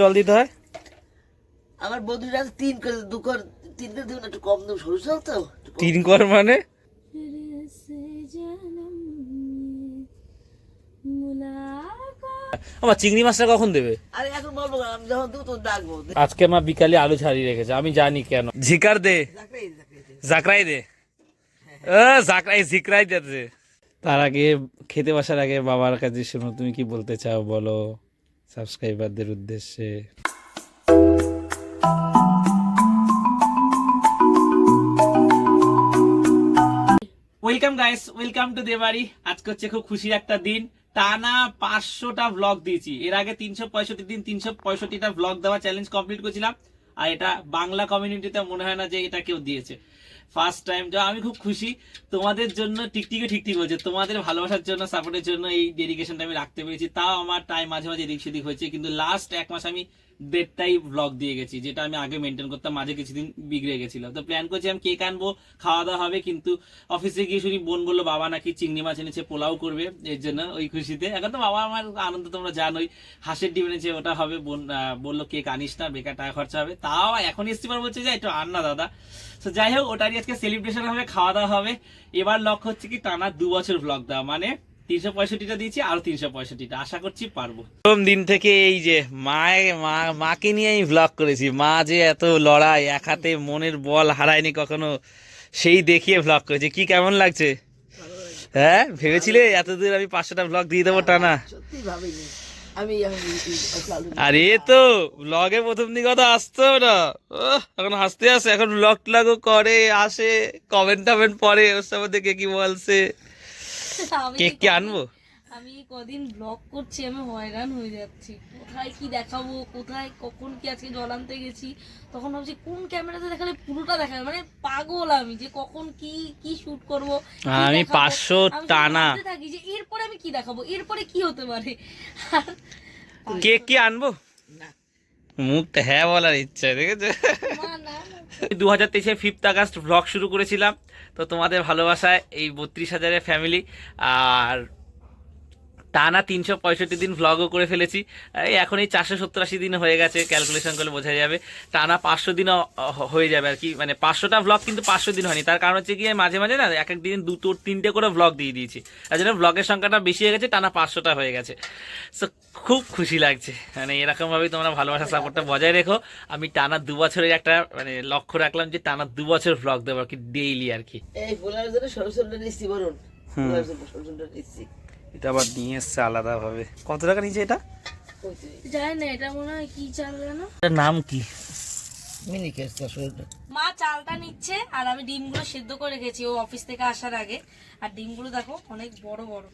জল দিতে হয়? আমার বন্ধুরা তিন করে দু কর তিন করে দেবেন একটু কম দেবো সরু চাল তো তিন কর মানে? আমার চিংড়ি মাছটা কখন দেবে? আরে এখন বলব আমি যখন দেবো তখন ডাকবো। আজকে মা বিকালে আলু ছাড়িয়ে রেখেছে আমি জানি কেন। ঝিকার দে। ডাকলেই দে। জাকরাই দে। ও জাকরাই ঝিকরাই দে তার আগে খেতে বসার আগে বাবার কাছে শোনো, তুমি কি বলতে চাও বলো? সাবস্ক্রাইবারদের উদ্দেশ্যে। ওয়েলকাম গাইস ওয়েলকাম টু দেবাড়ি আজকে হচ্ছে খুব খুশির একটা দিন। টানা পাঁচশোটা ব্লগ দিয়েছি। এর আগে তিনশো পঁয়ষট্টি দিন তিনশো পঁয়ষট্টিটা ব্লগ দেওয়া চ্যালেঞ্জ কমপ্লিট করেছিলাম। আর এটা বাংলা কমিউনিটিতে মনে হয় না যে এটা কেউ দিয়েছে। ফার্স্ট টাইম যা আমি খুব খুশি। তোমাদের জন্য টিকটিকে ঠিকঠিক হয়েছে। তোমাদের ভালোবাসার জন্য সাপোর্টের জন্য এই ডেডিকেশনটা আমি রাখতে পেরেছি। তাও আমার টাইম মাঝে মাঝে এদিক সেদিক হয়েছে। কিন্তু লাস্ট এক মাস আমি দেড়টাই ব্লগ দিয়ে গেছি, যেটা আমি আগে মেনটেন করতাম, মাঝে কিছুদিন বিগড়ে গেছিল। তো প্ল্যান করছি আমি কেক আনব খাওয়া দাওয়া হবে, কিন্তু অফিসে গিয়ে শুনি বোন বলল, বাবা নাকি চিংড়ি মাছ এনেছে, পোলাও করবে। এর জন্য ওই খুশিতে। এখন তো বাবা আমার আনন্দ তোমরা জানোই, হাঁসের ডিম এনেছে, ওটা হবে। বোন বলল, কেক আনিস না, বেকার টাকা খরচা হবে। তাও এখন এসছি পর বলছে যে একটু আন না, দাদা। তো যাই হোক, ওটারই আজকে সেলিব্রেশন হবে খাওয়া দাওয়া হবে। এবার লক্ষ্য হচ্ছে কি, টানা দু বছর ব্লগ দেওয়া। মানে তিনশো পঁয়ষট্টিটা দিয়েছি আরও তিনশো পঁয়ষট্টিটা। আশা করছি পারব। প্রথম দিন থেকে এই যে মায়ে মা মাকে নিয়ে আমি ব্লগ করেছি। মা যে এত লড়াই এক হাতে মনের বল হারায়নি কখনো সেই দেখিয়ে ব্লগ করেছে। কি কেমন লাগছে? হ্যাঁ ভেবেছিলে এতদূর আমি পাঁচশোটা ব্লগ দিয়ে দেবো টানা? আর এ তো ব্লগে প্রথম দিকে কথা আসতো না? এখন হাসতে আসে এখন ব্লগ ট্লগও করে আসে কমেন্ট টমেন্ট পরে ওর সাথে দেখে কি বলছে। কেক কি আনব? আমি কদিন ব্লগ করছি আমি হয়রান হয়ে যাচ্ছি। কোথায় কি দেখাবো কোথায় কখন কি আজকে জল আনতে গেছি তখন ভাবছি কোন ক্যামেরাতে দেখালে পুরোটা দেখাবে? মানে পাগল আমি যে কখন কি কি শুট করব আমি 500 টানা। থাকি যে এরপরে আমি কি দেখাবো এরপরে কি হতে পারে? কেক কি আনব? না। মুখটা হ্যাঁ বলার ইচ্ছা দেখেছ? না না। দু হাজার তেইশে ফিফথ আগস্ট ব্লগ শুরু করেছিলাম। তো তোমাদের ভালোবাসায় এই বত্রিশ হাজারের ফ্যামিলি আর টানা তিনশো পঁয়ষট্টি দিন ভ্লগও করে ফেলেছি। এই এখন এই চারশো সত্তর আশি দিন হয়ে গেছে ক্যালকুলেশন করলে বোঝা যাবে। টানা পাঁচশো দিনও হয়ে যাবে আর কি মানে পাঁচশোটা ভ্লগ কিন্তু পাঁচশো দিন হয়নি। তার কারণ হচ্ছে কি মাঝে মাঝে না এক এক দিন দুটো তিনটে করে ভ্লগ দিয়ে দিয়েছি। তার জন্য ভ্লগের সংখ্যাটা বেশি হয়ে গেছে টানা পাঁচশোটা হয়ে গেছে। সো খুব খুশি লাগছে। মানে এরকমভাবেই তোমরা ভালোবাসা সাপোর্টটা বজায় রেখো। আমি টানা দু বছরের একটা মানে লক্ষ্য রাখলাম যে টানা দু বছর ভ্লগ দেবো আর কি ডেইলি আর কি। এই জন্য নিচ্ছি বলুন। জন্য নিচ্ছি। এটা আবার নিয়ে এসছে আলাদাভাবে। কত টাকা নিচে এটা? জানি না এটা মনে হয় কি চাল জানো? এটার নাম কি? মিনি কেস মা চালটা নিচ্ছে আর আমি ডিমগুলো সেদ্ধ করে রেখেছি ও অফিস থেকে আসার আগে। আর ডিমগুলো দেখো অনেক বড় বড়।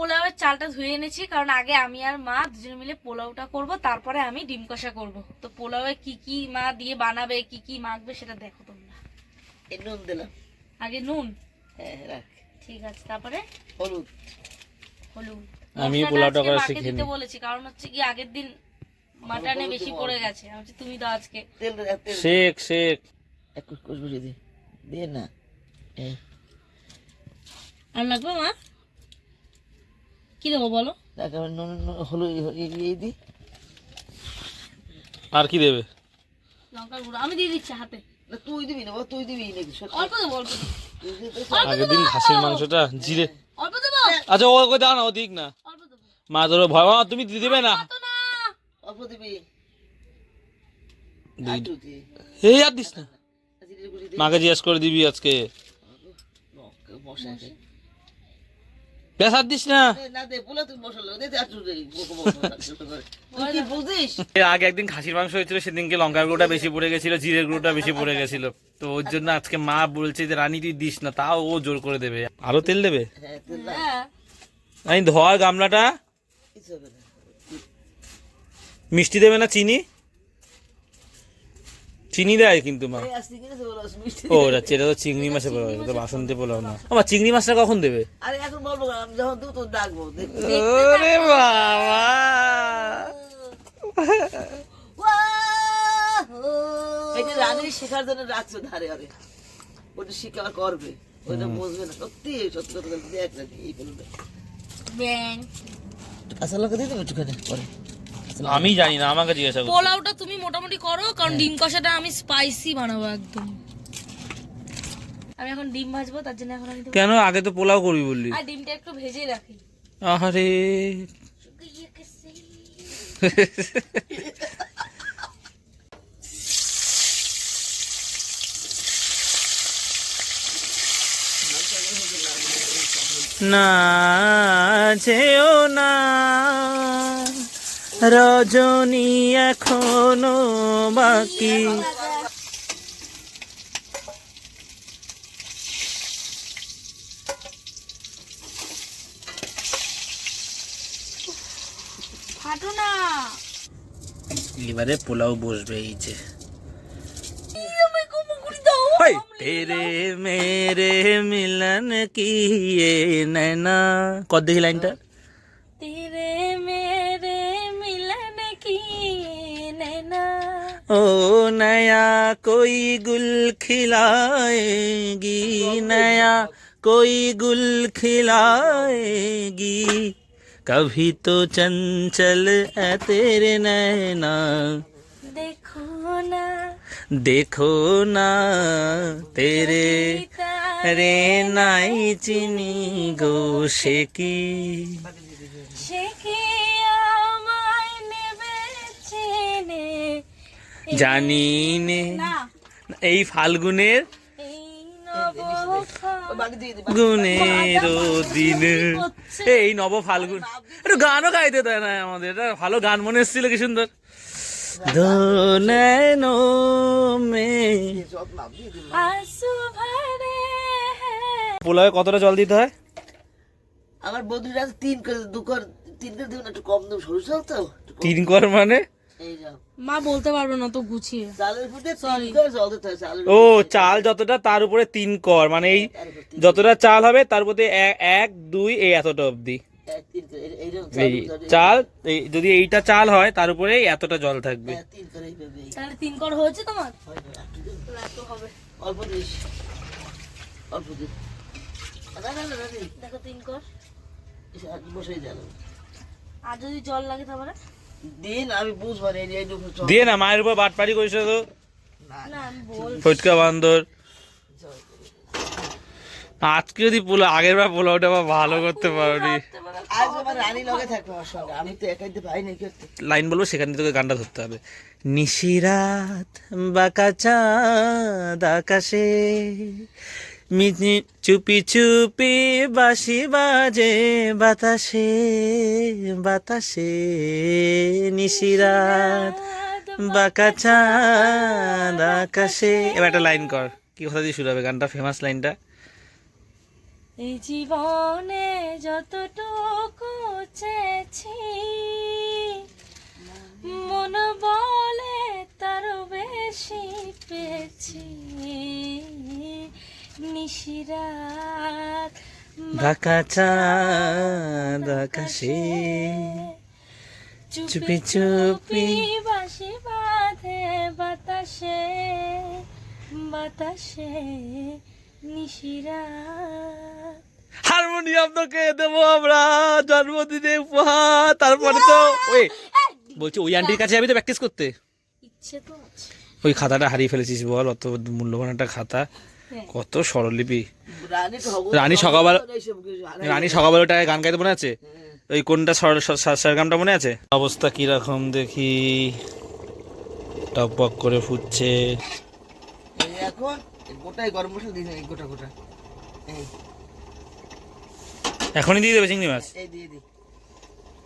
পোলাওয়ের চালটা ধুয়ে এনেছি কারণ আগে আমি আর মা দুজন মিলে পোলাওটা করব তারপরে আমি ডিম কষা করব। তো পোলাওয়ে কি কি মা দিয়ে বানাবে কি কি মাখবে সেটা দেখো তোমরা। এই নুন দিলাম। আগে নুন? হ্যাঁ রাখ। ঠিক আছে তারপরে? হলুদ। হলুদ। আমি পোলাওটা করা শিখিনি। দিতে বলেছি কারণ হচ্ছে কি আগের দিন মাটনে বেশি পড়ে গেছে আমি তুমি দাও আজকে। তেল তেল দে। শেখ শেখ এক কুচকুচ বসিয়ে দে। দে না। এই আর লাগবে মা? কি দেবো বলো? হলুদ এই- এই দি। আর কি দেবে? লঙ্কার গুঁড়ো। আমি দিয়ে দিচ্ছি হাতে। তুই দিবি না তুই দিবি নাকি সত্যি। অল্প দেবো অল্প দেবো। তুই দিবি তো আগের দিন খাসির মাংসটা জিরে। অল্প দেবো? আচ্ছা ওকে দাও না ও দিক না। অল্প দেবো। মা তোর ভয় মা, তুমি দিবে না। না। অল্প দিবি। দি। এই আর দিস না। মাকে জিজ্ঞেস করে দিবি আজকে। আর দিস না আগে একদিন খাসির মাংস হয়েছিল সেদিনকে লঙ্কার গুঁড়োটা বেশি পড়ে গেছিল জিরের গুঁড়োটা বেশি পড়ে গেছিল তো ওর জন্য আজকে মা বলছে যে রানী তুই দিস না তাও ও জোর করে দেবে আরও তেল দেবে হ্যাঁ হ্যাঁ আমি ধোয়া গামলাটা মিষ্টি দেবে না চিনি চিনি দেয় কিন্তু মা। ও এটা এটা তো চিংড়ি মাছের পোলাও এটা তো বাসন্তী পোলাও না। আমার চিংড়ি মাছটা কখন দেবে? আরে এখন বলব যখন দেবো তো ডাকবো ওরে বাবা। এটা শেখার জন্য রাখছো ধারে আরে। ওটা শিক্ষা করবে। ওইটা বুঝবে না। সত্যি সত্যি কথা দেখ না এই বলবে। ব্যাং। কাঁচা লঙ্কা দিয়ে দেবো একটুখানি পরে। আমি জানি না আমাকে জিজ্ঞাসা করো পোলাওটা তুমি মোটামুটি করো কারণ ডিম কষাটা আমি স্পাইসি বানাবো একদম। আমি এখন ডিম ভাজবো তার জন্য এখন আমি কেন? আগে তো পোলাও করবি বললি। আর ডিমটা একটু ভেজে রাখি। আরে না যেও না। রজনী এখনও বাকি। এবারে পোলাও বসবে এই যে। তেরে মেরে মিলন কি নয়না। কত দেখি লাইনটা। ओ नया कोई गुल खिलाएगी नया कोई गुल खिलाएगी कभी तो चंचल है तेरे नैना देखो ना देखो ना तेरे रे नाई चिनी गो से की জানি এই ফাল্গুনের গুনের দিন। এই নব ফাল্গুন। একটু গানও গাইতে দেয় না আমাদের। এটা ভালো গান মনে এসেছিল কি সুন্দর। দোনো মে পোলাওয়ে কতটা জল দিতে হয়? আমার বন্ধুরা তিন করে দু কর তিন করে দেবেন একটু কম দেবো। সরু চাল তো? তিন কর মানে? মা বলতে পারবে না তো গুছিয়ে। চালের ফুটে তিন করে জল দিতে চালের ও চাল যতটা তার উপরে তিন কর মানে এই যতটা চাল হবে তার উপরে এক দুই এই এতটা অবধি। এই- চাল যদি এইটা চাল হয় তার উপরে এতটা জল থাকবে। তাহলে তিন কর হয়েছে তোমার? হয় না, একটু দিন। একটু হবে। অল্প দিস। অল্প দিন। দেখো তিন কর। এসে আর বসে যান আর যদি জল লাগে তারপরে দিন আমি এই দিয়ে না মায়ের উপর বাটপাড়ি করিস না তো? ফটকা বান্দর। আজকে যদি পোলা আগের বার পোলাওটা আবার ভালো করতে পারোনি। আজ আমার রানী লগে থাকবে আমার সঙ্গে আমি তো একাই তো ভাই নাই করতে লাইন বলব সেখানে তোকে গানটা ধরতে হবে। নিশিরাত বাঁকা চাঁদ আকাশে মিনি- চুপি চুপি বাঁশি বাজে বাতাসে বাতাসে নিশিরাত, বাঁকা চাঁদ আকাশে। এবার একটা লাইন কর, কি কথা দিয়ে শুরু হবে? গানটা ফেমাস লাইনটা। এই জীবনে যতটুকু চেয়েছি, মন বলে তার বেশি পেয়েছি। নিশিরাত বাঁকা চাঁদ আকাশে চুপি চুপি বাসি বাঁধে বাতাসে বাতাসে নিশিরাত। হারমোনিয়াম তোকে দেবো আমরা জন্মদিনে উপহার তারপরে তো ওই বলছি ওই আন্টির কাছে যাবি তো প্র্যাকটিস করতে? ইচ্ছে তো আছে। ওই খাতাটা হারিয়ে ফেলেছিস বল অত মূল্যবান একটা খাতা। কত স্বরলিপি। রানী তো হব রানী সকালবেলা রানী সকালবেলাটায় গান গাইতে মনে আছে? ওই কোনটা সরগামটা মনে আছে? অবস্থা কীরকম দেখি। টকবক করে ফুটছে। এই এখন গোটাই গরম মশলা দিয়ে দিন, এই গোটা গোটা। এই। এখনই দিয়ে দেবে চিংড়ি মাছ? এই দিয়ে দি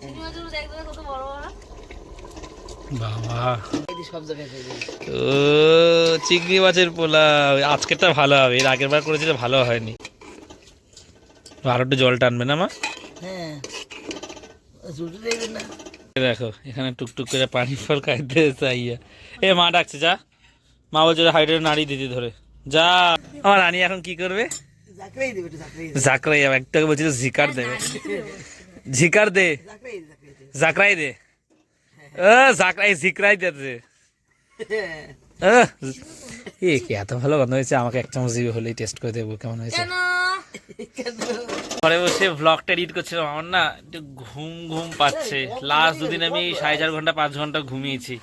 চিংড়ি মাছগুলো দেখ দেখ কত বড় বড় বাবা। ও চিংড়ি মাছের পোলাও আজকেরটা ভালো হবে এর আগের বার করেছিল ভালো হয়নি। আরও একটু জল টানবে না মা? হ্যাঁ। দেখো এখানে টুকটুক করে পানি ফল খাইতে চাইয়া এ মা ডাকছে যা। মা বলছে হাইড্রেট নাড়ি দিদি ধরে। যা। আমার রানী এখন কি করবে? জাকরাই একটাকে বলছিল জিকার দেবে। ঝিকার দে। জাকরাই দে। জাকরাই জাকরাই জিকরাই দে দে এ কি এত ভালো গন্ধ হয়েছে আমাকে এক চামচ দিবে হলেই টেস্ট করে দেবো কেমন হয়েছে ঘরে বসে ভ্লগটা এডিট করছিলাম আমার না একটু ঘুম ঘুম পাচ্ছে। লাস্ট দুদিন আমি সাড়ে চার ঘণ্টা পাঁচ ঘণ্টা ঘুমিয়েছি।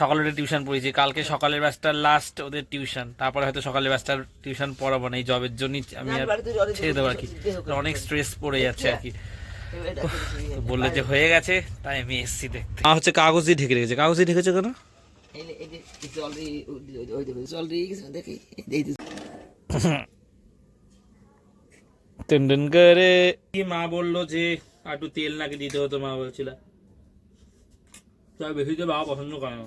সকালে টিউশন পড়েছি কালকে সকালের ব্যাচটার লাস্ট ওদের টিউশন তারপরে হয়তো সকালের ব্যাচটার টিউশন পড়াবো না এই জবের জন্যই আমি আর ছেড়ে দেবো আর কি। অনেক স্ট্রেস পড়ে যাচ্ছে আর কি। বললে যে হয়ে গেছে তাই আমি এসছি দেখতে। মা হচ্ছে কাগজ দিয়ে ঢেকে রেখেছে। কাগজ দিয়ে ঢেকেছে কেন? এই এই যে জল দিয়ে ওই দেবে জল দিয়ে গেছে না দেখি এই যে টুনটুন করে। কি মা বলল যে একটু তেল নাকি দিতে হতো? মা বলছিল। তাই বেশি তো বাবা পছন্দ করে না।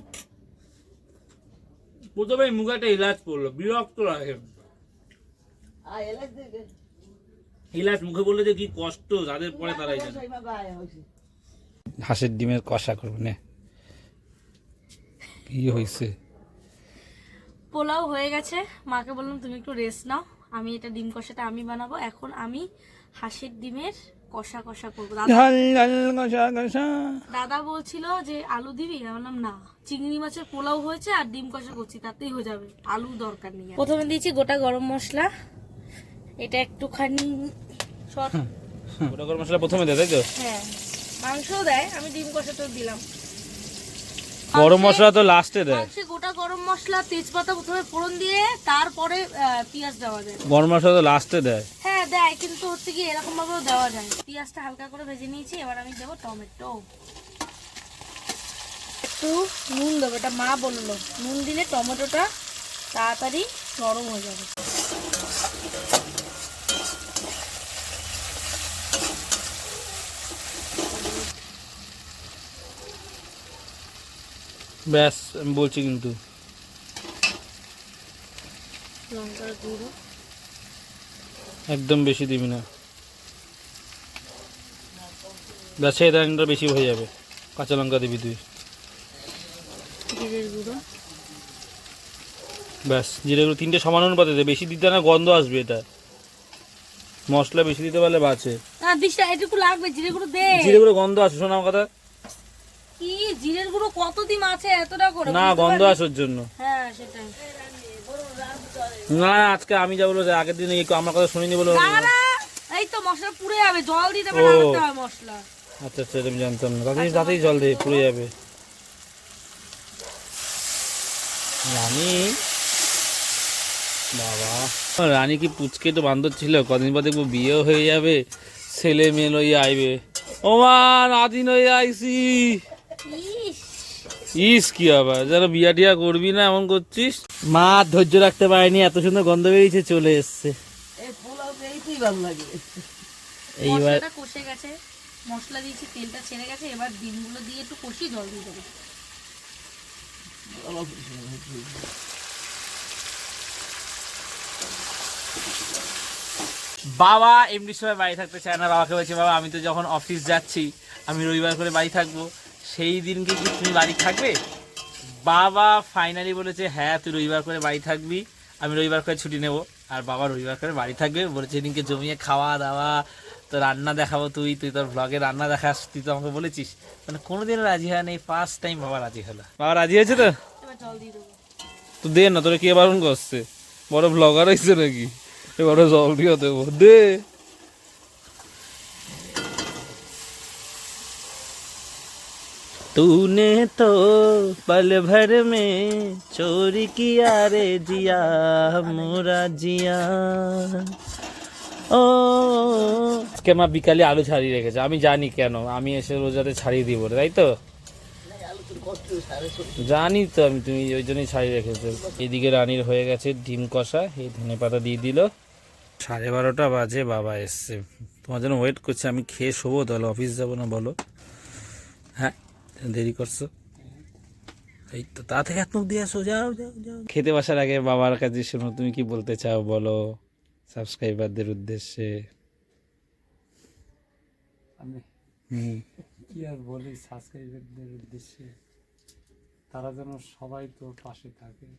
প্রথমে মুখে একটা ইলাচ পড়ল বিরক্ত লাগে। এলাচ মুখে বললে যে কি কষ্ট যাদের পরে তারাই জানে। হাঁসের ডিমের কষা করব না। কি হয়েছে? পোলাও হয়ে গেছে। মাকে বললাম তুমি একটু রেস্ট নাও। আমি এটা ডিম কষাটা আমি বানাবো। এখন আমি হাঁসের ডিমের কষা কষা করব। দাদা বলছিল যে আলু দিবি? আমি বললাম না। চিংড়ি মাছের পোলাও হয়েছে আর ডিম কষা করছি তাতেই হয়ে যাবে। আলু দরকার নেই প্রথমে দিয়েছি গোটা গরম মশলা। এটা একটুখানি শর্ট ওটা গরম মশলা প্রথমে দেয় তাই তো? হ্যাঁ মাংসও দেয় আমি ডিম কষাটাও দিলাম। গরম মশলা তো লাস্টে দেয়। মাংসে গোটা গরম মশলা তেজপাতা প্রথমে ফোড়ন দিয়ে তারপরে পেঁয়াজ দেওয়া যায়। গরম মশলা তো লাস্টে দেয়। হ্যাঁ দেয় কিন্তু হচ্ছে কি এরকম ভাবেও দেওয়া যায়। পেঁয়াজটা হালকা করে ভেজে নিয়েছি এবার আমি দেবো টমেটো। একটু নুন দেবো এটা মা বলল। নুন দিলে টমেটোটা তাড়াতাড়ি নরম হয়ে যাবে। ব্যাস আমি বলছি কিন্তু। একদম বেশি দিবি না। ব্যাস একটা বেশি হয়ে যাবে। কাঁচা লঙ্কা দিবি তুই। গুঁড়ো। ব্যাস জিরেগুলো তিনটে সমান অনুপাতে দে। বেশি দিতে না গন্ধ আসবে এটা। মশলা বেশি দিতে পারলে বাঁচে। লাগবে জিরে গুঁড়ো দে। গন্ধ আসে শোনা আমার কথা। কি জিরের গুঁড়ো কত দিন আছে এতটা করে? না গন্ধ আসার জন্য। হ্যাঁ সেটাই। না আজকে আমি যা বলব যে আগের দিনে আমার কথা শুনিনি বলে এই তো মশলা পুড়ে যাবে জল দিতে মশলা। আচ্ছা আচ্ছা আমি জানতাম না। তাতেই তাতেই জল দে পুড়ে যাবে। রানী? বাবা। রানী কি পুচকে তো বান্ধব ছিল? কদিন পর দেখব বিয়েও হয়ে যাবে ছেলে মেয়ে লই আইবে। ও মা নাতি নই আইসি ইস। ইস কি আবার? যেন বিয়া টিয়া করবি না এমন করছিস? মা ধৈর্য রাখতে পারেনি এত সুন্দর গন্ধ বেরিয়েছে চলে এসছে। এই পোলাও এইতেই ভালো লাগে। এইবার কষে গেছে মশলা দিয়েছি তেলটা ছেড়ে গেছে এবার ডিমগুলো দিয়ে একটু কষি জল দিয়ে দেবো। বাবা এমনি সময় বাড়ি থাকতে চায় না বাবাকে বলছি বাবা আমি তো যখন অফিস যাচ্ছি আমি রবিবার করে বাড়ি থাকব। সেই দিনকে কি তুমি বাড়ি থাকবে? বাবা ফাইনালি বলেছে হ্যাঁ তুই রবিবার করে বাড়ি থাকবি আমি রবিবার করে ছুটি নেব। আর বাবা রবিবার করে বাড়ি থাকবে বলেছে এদিনকে জমিয়ে খাওয়া দাওয়া তো রান্না দেখাবো তুই তুই তোর ব্লগে রান্না দেখাস তুই তো আমাকে বলেছিস। মানে কোনোদিনও রাজি হয় নেই ফার্স্ট টাইম বাবা রাজি হলো। বাবা রাজি হয়েছে তো? তো দে না তোরা কে বারণ করছে? বড় ব্লগার হয়েছে নাকি? এবারে জল দিয়ে দেবো দে। तूने तो पल भर में चोरी किया रे जिया मोरा जिया ও আজকে মা বিকালে আলু ছাড়িয়ে রেখেছে আমি জানি কেন আমি এসে রোজাতে ছাড়িয়ে দিব রে, তাই তো আলুর কষ্ট সারে শরীর জানি তো আমি তুমি ওই জন্যই ছাড়িয়ে রেখেছো এদিকে রানীর হয়ে গেছে ডিম কষা এই ধনে পাতা দিয়ে দিল সাড়ে বারোটা বাজে বাবা এসছে তোমার জন্য ওয়েট করছে আমি খেয়ে শোবো তাহলে অফিস যাবো না বলো হ্যাঁ দেরি করছ? এই তো তা থেকে হাত মুখ দিয়ে আসো যাও যাও যাও। খেতে বসার আগে বাবার কাছে শোনো তুমি কি বলতে চাও বলো? সাবস্ক্রাইবারদের উদ্দেশ্যে। আমি কি আর বলি সাবস্ক্রাইবারদের উদ্দেশ্যে। তারা যেন সবাই তোর পাশে থাকে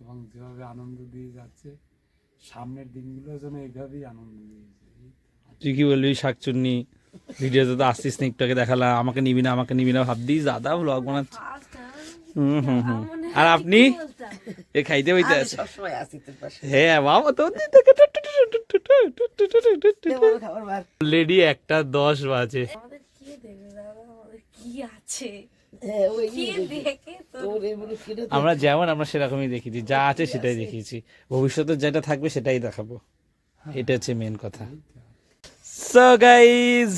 এবং যেভাবে আনন্দ দিয়ে যাচ্ছে সামনের দিনগুলো যেন এইভাবেই আনন্দ দিয়ে যাচ্ছে তুই কি বলবি শাকচুন্নি ভিডিওতে তো আসছিস আগে দেখালাম আমাকে নিবি না আমাকে নিবি না ভাবদিস দাদা ব্লগ বানাচ্ছে হুম হুম হুম আর আপনি এ খাইতে বইতে আছে হ্যাঁ বাবা তো অলরেডি একটা দশ বাজে হ্যাঁ আমরা যেমন আমরা সেরকমই দেখিয়েছি যা আছে সেটাই দেখিয়েছি ভবিষ্যতে যেটা থাকবে সেটাই দেখাবো এটা হচ্ছে মেন কথা সো গাইজ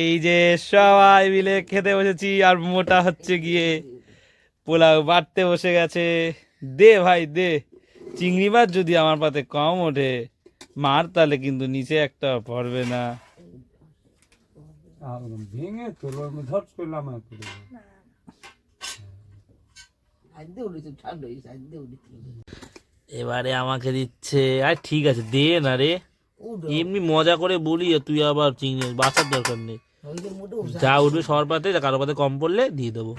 এই যে সবাই মিলে খেতে বসেছি আর মোটা হচ্ছে গিয়ে। পোলাও বাড়তে বসে গেছে। দে ভাই দে। চিংড়ি মাছ যদি আমার পাতে কম ওঠে মার তাহলে কিন্তু নিচে একটা পড়বে না। ভেঙে ধর করলাম এবারে আমাকে দিচ্ছে আর ঠিক আছে দে না রে। এমনি মজা করে বলি আর তুই আবার চিংড়ি বাঁচার দরকার নেই। যা উঠবে সবার পাতে কারও পাতে কম পড়লে দিয়ে দেবো।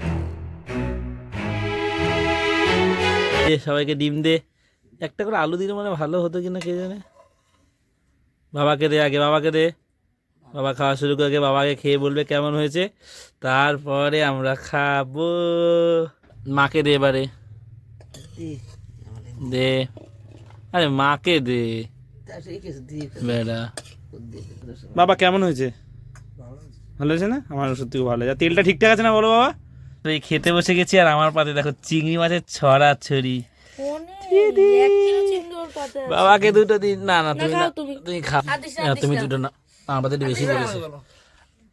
সবাইকে ডিম দে। একটা করে আলু দিলে মানে ভালো হতো কিনা কে জানে? বাবাকে দে আগে বাবাকে দে। বাবা খাওয়া শুরু করে বাবাকে খেয়ে বলবে কেমন হয়েছে। তারপরে আমরা খাব। মাকে দে এবারে। দে। আরে মাকে দে। বাবা কেমন হয়েছে? ভালো হয়েছে না? আমার সত্যি খুব ভালো হয়েছে। আর তেলটা ঠিকঠাক আছে না বলো বাবা? তো এই খেতে বসে গেছি আর আমার পাতে দেখো চিংড়ি মাছের ছড়া ছড়ি। বাবাকে দুটো দিন না না তুমি খাও তুমি। খাও তুমি দুটো না আমার পাতে একটু বেশি পড়েছে।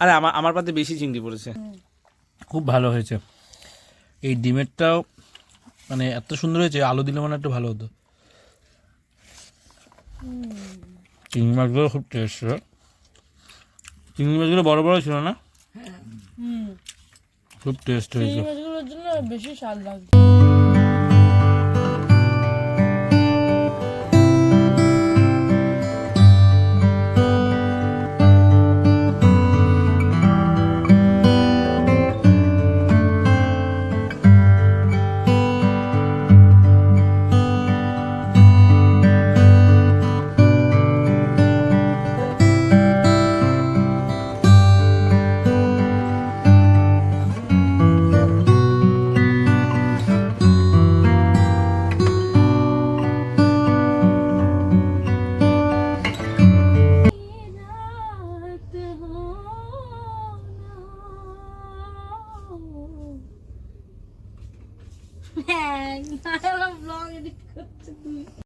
আরে আমার আমার পাতে বেশি চিংড়ি পড়েছে। খুব ভালো হয়েছে। এই ডিমেরটাও মানে এত সুন্দর হয়েছে আলু দিলে মানে একটু ভালো হতো। চিংড়ি মাছগুলো খুব টেস্ট চিংড়ি মাছগুলো বড় বড় ছিল না? খুব টেস্ট হয়েছে। মাছগুলোর জন্য বেশি স্বাদ লাগছে।